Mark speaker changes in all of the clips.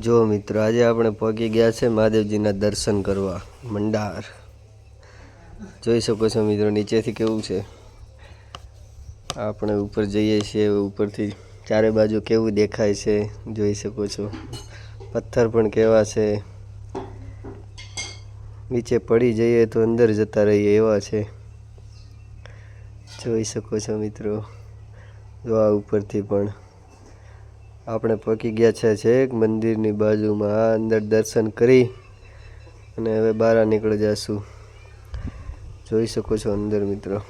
Speaker 1: જો મિત્રો, આજે આપણે પહોંચી ગયા છે મહાદેવજીના દર્શન કરવા, મંડાર. જોઈ શકો છો મિત્રો, નીચેથી કેવું છે? આપણે ઉપર જઈએ છીએ, ઉપરથી ચારે બાજુ કેવું દેખાય છે, જોઈ શકો છો. પથ્થર પણ કેવા છે. નીચે પડી જઈએ તો અંદર જતા રહીએ, એવા છે. જોઈ શકો છો મિત્રો, જો આ ઉપરથી પણ. આપણે પહોંચી ગયા છે છેક મંદિરની બાજુમાં. આ અંદર દર્શન કરી અને હવે બહાર નીકળી જશું. જોઈ શકો છો અંદર મિત્રો.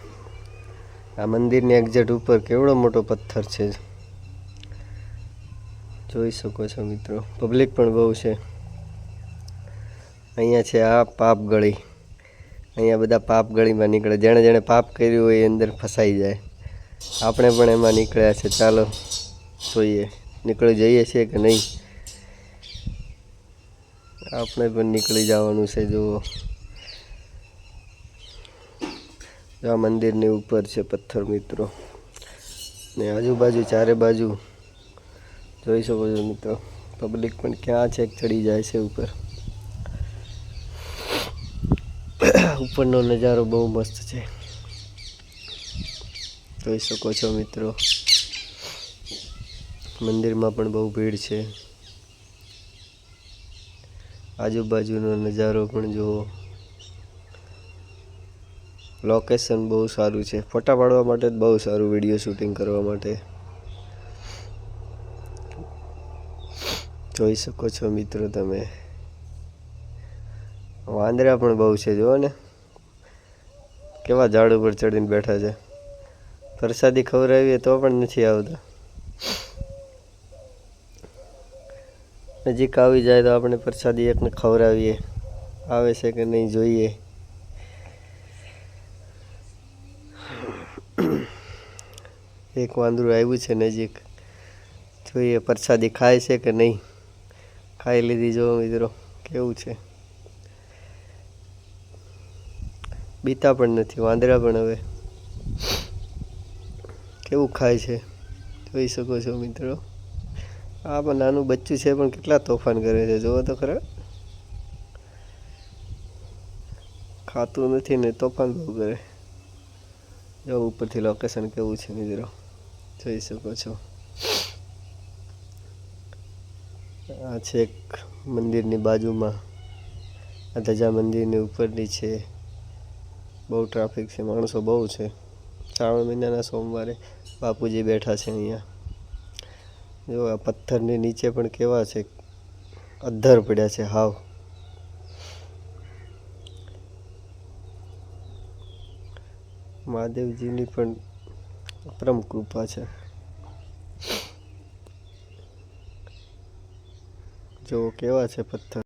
Speaker 1: આ મંદિરની એક્ઝેટ ઉપર કેવડો મોટો પથ્થર છે. જોઈ શકો છો મિત્રો. પબ્લિક પણ બહુ છે. અહીંયા છે આ પાપ ગળી. અહીંયા બધા પાપ ગળીમાં નીકળે. જેણે જેણે પાપ કર્યું હોય એ અંદર ફસાઈ જાય. આપણે પણ એમાં નીકળ્યા છે. ચાલો, જોઈએ. નીકળી જઈએ છીએ કે નહીં? આપણે પણ નીકળી જવાનું છે, જુઓ. આ મંદિરની ઉપર છે પથ્થર, મિત્રો. ને આજુબાજુ, ચારે બાજુ, જોઈ શકો છો, મિત્રો. પબ્લિક પણ ક્યાં છે? ચડી જાય છે ઉપર. ઉપરનો નજારો બહુ મસ્ત છે. જોઈ શકો છો, મિત્રો. મંદિરમાં પણ બહુ ભીડ છે. આજુબાજુનો નજારો પણ જુઓ. લોકેશન બહુ સારું છે. ફોટા પાડવા માટે બહુ સારું વીડિયો શૂટિંગ કરવા માટે. જોઈ શકો છો મિત્રો તમે. વાંદરા પણ બહુ છે, જુઓ ને. કેવા ઝાડ ઉપર ચડીને બેઠા છે. પ્રસાદી ખવડાવીએ તો પણ નથી આવતા. નજીક આવી જાય તો આપણે પ્રસાદી એકને ખવડાવીએ. આવે છે કે નહીં જોઈએ. એક વાંદરું આવ્યું છે નજીક. જોઈએ પ્રસાદી ખાય છે કે નહીં. ખાઈ લીધી જો મિત્રો, કેવું છે? બીતા પણ નથી, વાંદરા પણ હવે. કેવું ખાય છે? જોઈ શકો છો મિત્રો. આ પણ નાનું બચ્ચું છે પણ કેટલા તોફાન કરે છે, જુઓ તો ખરા. ખાતું નથી ને તોફાન બહુ કરે. જો ઉપરથી લોકેશન કેવું છે મિત્રો, જોઈ શકો છો. આ છે એક મંદિરની બાજુમાં. આ ધજા મંદિરની ઉપરની છે. બહુ ટ્રાફિક છે, માણસો બહુ છે. શ્રાવણ મહિનાના સોમવારે બાપુજી બેઠા છે અહીંયા. જો આ પથ્થરની નીચે પણ કેવા છે? અદ્ધર પડ્યા છે, હાવ. મહાદેવજીની પણ પરમ કૃપા છે. જો કેવા છે પથ્થર.